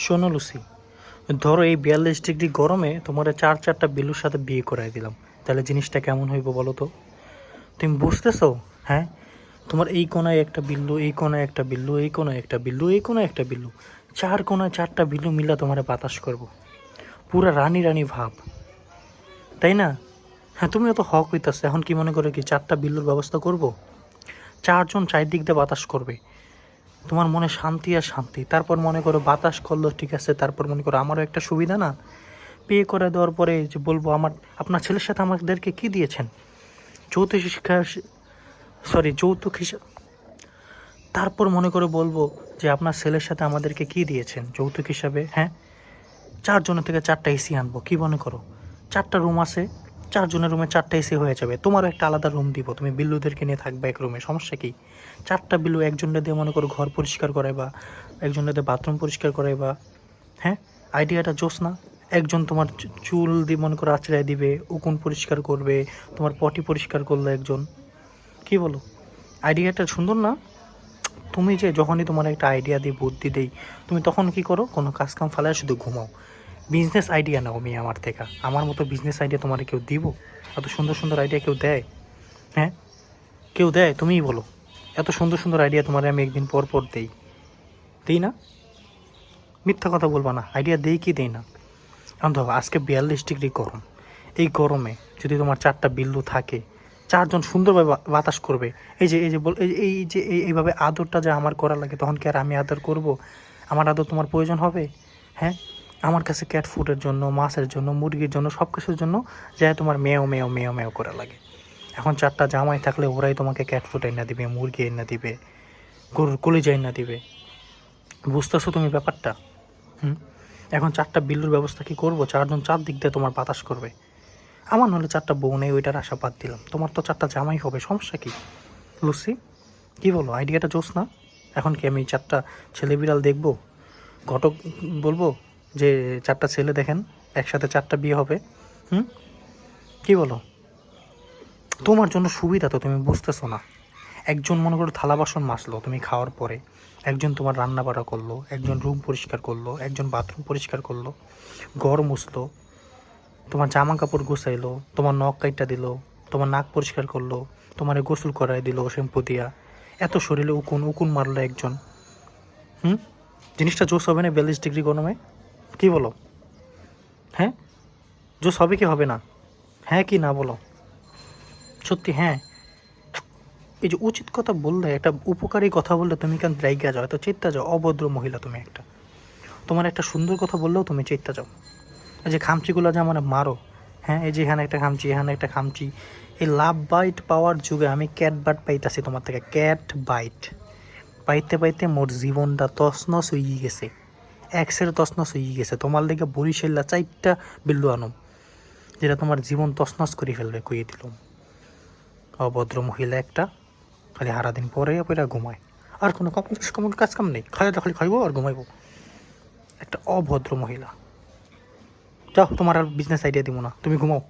শোনো, লুসি। ধরো এই বিয়াল্লিশ ডিগ্রি গরমে তোমার চার চারটা বিল্লুর সাথে বিয়ে করাই দিলাম। তাহলে জিনিসটা কেমন হইব বলো তো? তুমি বুঝতেছো? হ্যাঁ? তোমার এই কোনায় একটা বিল্লু, এই কোনায় একটা বিল্লু, এই কোনায় একটা বিল্লু, এই কোনায় একটা বিল্লু। চার কোনায় চারটা বিল্লু মিলা তোমার বাতাস করব। পুরা রানী রানী ভাব। তাই না? হ্যাঁ তুমি অত হক হইতাছে। এখন কি মনে করে কি চারটা বিল্লুর ব্যবস্থা করব? চারজন চারদিক দিয়ে বাতাস করবে। তোমার মনে শান্তি আর শান্তি। তারপর মনে করো বাতাস করল, ঠিক আছে, তারপর মনে করো আমারও একটা সুবিধা না? বিয়ে করে দেওয়ার পরে যে বলব আমার, আপনার ছেলের সাথে আমাদেরকে কি দিয়েছেন? যৌতুক শিক্ষা সরি যৌতুক হিসাব তারপর মনে করে বলব যে আপনার ছেলের সাথে আমাদেরকে কি দিয়েছেন? যৌতুক হিসাবে হ্যাঁ? চারজনের থেকে চারটা এসি আনব, কি মনে করো? চারটা রুম আছে চারজনের রুমে চারটা এসি হয়ে যাবে। তোমারও একটা আলাদা রুম দিব। তুমি বিল্লুদেরকে নিয়ে থাকবে এক রুমে সমস্যা কি? চারটা বিল্লু একজনটা দিয়ে মনে করো ঘর পরিষ্কার করাই বা একজনটা দিয়ে বাথরুম পরিষ্কার করাই বা হ্যাঁ? আইডিয়াটা জোস না? একজন তোমার চুল দিয়ে মনে করো আঁচড়াই দিবে, উকুন পরিষ্কার করবে, তোমার পটি পরিষ্কার করল একজন। কি বলো? আইডিয়াটা সুন্দর না? তুমি যে যখনই তোমার একটা আইডিয়া দিই বুদ্ধি দেই, তুমি তখন কি করো? কোনো কাজ কাম ফালায় শুধু ঘুমাও। বিজনেস আইডিয়া নাও আমি আমার থেকে। আমার মতো বিজনেস আইডিয়া তোমার কেউ দিব? এত সুন্দর সুন্দর আইডিয়া কেউ দেয়? হ্যাঁ? কেউ দেয়? তুমিই বলো। এত সুন্দর সুন্দর আইডিয়া তোমার আমি একদিন পর পর দেই। দিই না? মিথ্যা কথা বলবা না। আইডিয়া দেই কি দেই না? এখন দেখো, আজকে বিয়াল্লিশ ডিগ্রি গরম। এই গরমে যদি তোমার চারটা বিল্লু থাকে, চারজন সুন্দরভাবে বাতাস করবে। এই যে এই যে বল এই- যে, এই- এইভাবে আদরটা যে আমার করা লাগে, তখন কি আর আমি আদর করব? আমার আদর তোমার প্রয়োজন হবে? হ্যাঁ? আমার কাছে ক্যাট ফুডের জন্য, মাছের জন্য, মুরগির জন্য, সব কিছুর জন্য যা তোমার মেয়েও মেয়েও মেয়েও মেয়েও করা লাগে। এখন চারটা জামাই থাকলে ওরাই তোমাকে ক্যাট ফুড এনে দিবে, মুরগি এনে দিবে, গরুর কলিজা এনে দিবে। বুঝতেছো তুমি ব্যাপারটা? হুম? এখন চারটা বিল্লুর ব্যবস্থা কি করব? চারজন চার দিক দিয়ে তোমার বাতাস করবে। আমার নাহলে চারটা বউ নেই, ওইটার আশা বাদ দিলাম। তোমার তো চারটা জামাই হবে, সমস্যা কি? লুসি, কি বলো? আইডিয়াটা জোস না? এখন কি আমি চারটা ছেলে বিড়াল দেখব? ঘটক বলব? যে চারটা ছেলে দেখেন, একসাথে চারটা বিয়ে হবে, হুম? কি বলো? তোমার জন্য সুবিধা তো তুমি বুঝতেছো না। একজন মনে করো থালা বাসন মাসলো তুমি খাওয়ার পরে। একজন তোমার রান্না বাড়া করল, একজন রুম পরিষ্কার করল, একজন বাথরুম পরিষ্কার করল। ঘর মুছলো, তোমার জামা কাপড় গুছাইলো, তোমার নখ কাইটা দিল, তোমার নাক পরিষ্কার করল, তোমার গোসল করাই দিল শ্যাম্পু দিয়া। এত শরীরে উকুন উকুন মারলো একজন। হুম? জিনিসটা জোস হবে না বিয়াল্লিশ ডিগ্রি গরমে? কি বলো? হ্যাঁ? জোস হবে কি হবে না? হ্যাঁ কি না বলো? সত্যি হ্যাঁ। এই যে উচিত কথা বললে, একটা উপকারী কথা বললে তুমি কেন দ্রাইগা যাও? এত চেত্তা যাও, অভদ্র মহিলা তুমি একটা। তোমার একটা সুন্দর কথা বললেও তুমি চেত্তা যাও। এই যে খামচিগুলো যে আমার মারো হ্যাঁ এই যে এখানে একটা খামচি, এখানে একটা খামচি, এই লাভ বাইট পাওয়ার যুগে আমি ক্যাট বাট পাইতাছি তোমার থেকে, ক্যাট বাইট। পাইতে পাইতে মোর জীবনটা তছনছ হয়ে গেছে। একসের নস হয়ে গেছে। তোমার লেগে বরিশাল্লা চারটা বিল্লু আনম, যেটা তোমার জীবন তছনছ করে ফেলবে, কইয়ে দিলাম। অভদ্র মহিলা একটা, খালি হারা দিন পরে পরে ঘুমায়। আর কোনো কমন কাজ কাম নেই। খালি খালি খাইবো আর ঘুমাইবো। একটা অভদ্র মহিলা। যাও, তোমার আর বিজনেস আইডিয়া দিব না। তুমি ঘুমাও।